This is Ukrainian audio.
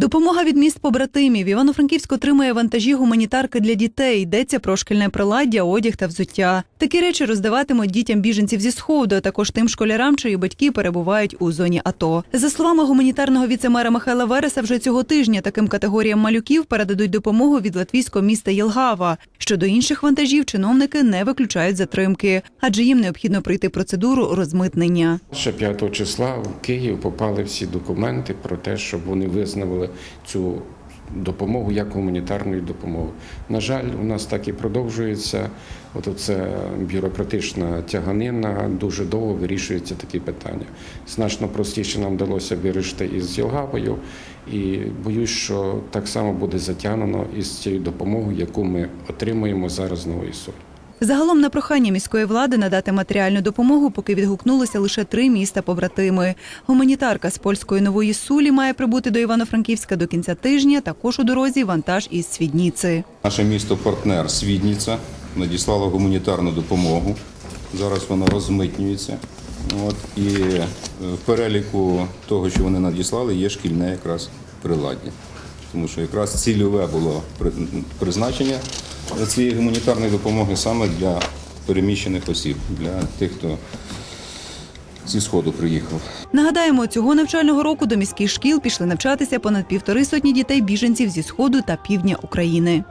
Допомога від міст побратимів. Івано-Франківськ отримує вантажі гуманітарки для дітей. Йдеться про шкільне приладдя, одяг та взуття. Такі речі роздаватимуть дітям біженців зі сходу, а також тим школярам, чиї батьки перебувають у зоні АТО. За словами гуманітарного віцемера Михайла Вереса, вже цього тижня таким категоріям малюків передадуть допомогу від латвійського міста Єлгава. Щодо інших вантажів, чиновники не виключають затримки, адже їм необхідно пройти процедуру розмитнення. Ще 5 числа в Київ попали всі документи про те, щоб вони визнали цю допомогу як гуманітарну допомогу. На жаль, у нас так і продовжується. От це бюрократична тяганина, дуже довго вирішуються такі питання. Значно простіше нам вдалося вирішити із Єлгавою, і боюсь, що так само буде затягнено із цією допомогою, яку ми отримуємо зараз з нової солі. Загалом на прохання міської влади надати матеріальну допомогу, поки відгукнулися лише три міста побратими. Гуманітарка з польської нової сулі має прибути до Івано-Франківська до кінця тижня. Також у дорозі вантаж із Свідніци. Наше місто-партнер Свідніця надіслало гуманітарну допомогу. Зараз вона розмитнюється. От, і е, в переліку того, що вони надіслали, є шкільне якраз приладдя. Тому що якраз цільове було при- призначення цієї гуманітарної допомоги саме для переміщених осіб, для тих, хто зі сходу приїхав. Нагадаємо, цього навчального року до міських шкіл пішли навчатися понад півтори сотні дітей біженців зі сходу та півдня України.